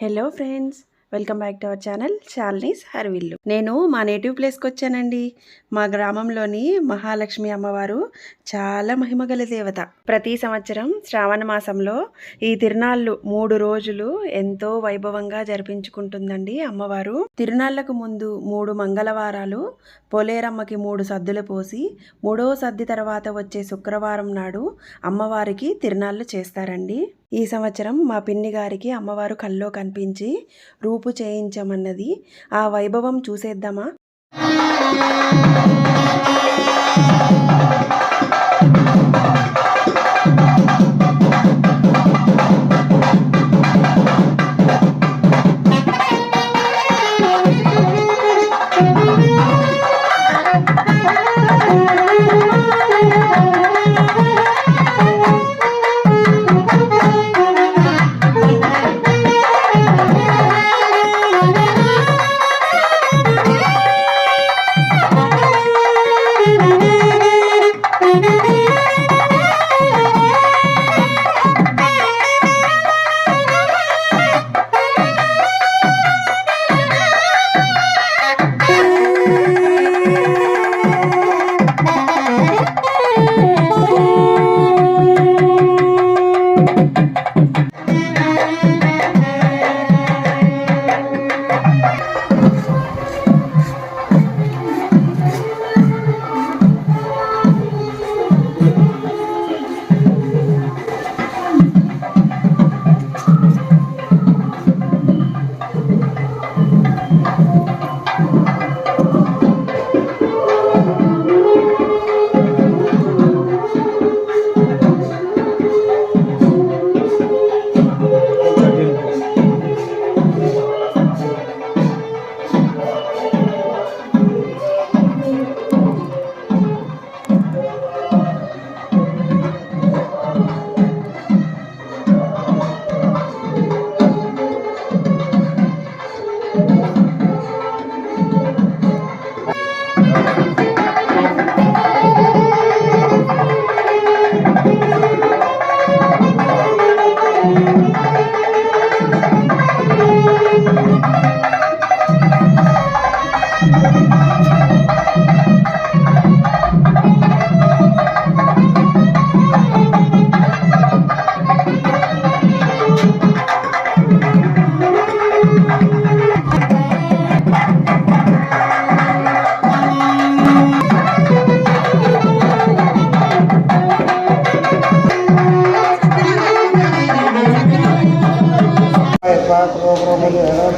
Hello friends welcome back to our channel చాలనీస్ హర్విల్లు నేను మా నేటివ్ ప్లేస్కి వచ్చానండి. మా గ్రామంలోని మహాలక్ష్మి అమ్మవారు చాలా మహిమగల దేవత. ప్రతి సంవత్సరం శ్రావణ మాసంలో ఈ తిరునాళ్ళు మూడు రోజులు ఎంతో వైభవంగా జరిపించుకుంటుందండి అమ్మవారు. తిరునాళ్ళకు ముందు మూడు మంగళవారాలు పోలేరమ్మకి మూడు సద్దులు పోసి మూడో సద్ది తర్వాత వచ్చే శుక్రవారం నాడు అమ్మవారికి తిరునాళ్ళు చేస్తారండి. ఈ సంవత్సరం మా పిన్ని గారికి అమ్మవారు కల్లో కనిపించి రూపు చేయించమన్నది. ఆ వైభవం చూసేద్దామా?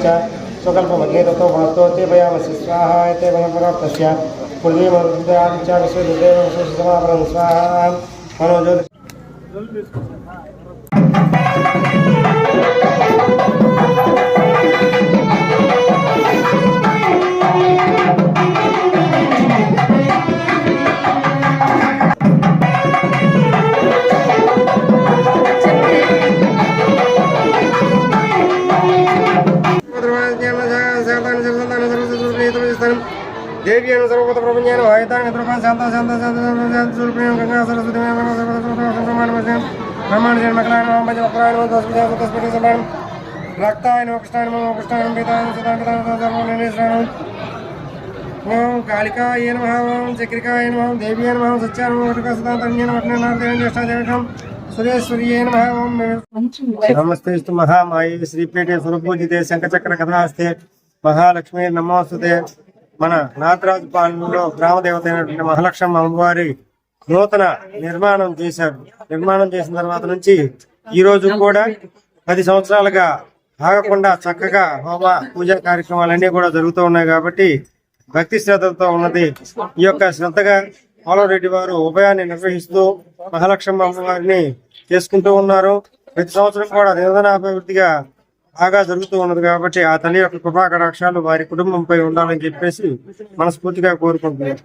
च स्वकल्पमन्येततो महत्तो ते वयामसि स्वाहा एते वयप्राप्तस्य पूर्वीमनुदान् దేవ్యాను సర్వత ప్రపంచాన్ని వాయుతాన్ని ద్రవ్యాన్ని శాంత శాంత శాంత సూర్యం గంగా సరస్వతి బ్రహ్మాండ జన్మకలాయన పంచ వక్రాయన దశపతి సమానం రక్తాయన కృష్ణాయన మమ కృష్ణాయన పీతాయన సుతాయన పితాయన సర్వనిశ్రాయణ ఓం కాళికాయ నమః ఓం చక్రికాయ దేవ్యాయ సత్యాయ వటుక నమస్తే మహామాయ శ్రీపేటే శంఖచక్ర కథాస్తే మహాలక్ష్మీ నమోస్తుతే మన నాథరాజు పాలనలో గ్రామ దేవత అయినటువంటి మహాలక్ష్మ అమ్మవారి నూతన నిర్మాణం చేశారు. నిర్మాణం చేసిన తర్వాత నుంచి ఈ రోజు కూడా పది సంవత్సరాలుగా ఆగకుండా చక్కగా హోమ పూజా కార్యక్రమాలన్నీ కూడా జరుగుతూ ఉన్నాయి కాబట్టి భక్తి శ్రద్ధలతో ఉన్నది. ఈ యొక్క శ్రద్ధగా పోలరెడ్డి వారు ఉభయాన్ని నిర్వహిస్తూ మహాలక్ష్మి అమ్మవారిని చేసుకుంటూ ఉన్నారు. ప్రతి సంవత్సరం కూడా నిరంతరాభివృద్ధిగా బాగా జరుగుతూ ఉన్నది కాబట్టి ఆ తల్లి యొక్క కృపాకటాక్షాలు వారి కుటుంబంపై ఉండాలని చెప్పేసి మనస్ఫూర్తిగా కోరుకుంటున్నాను.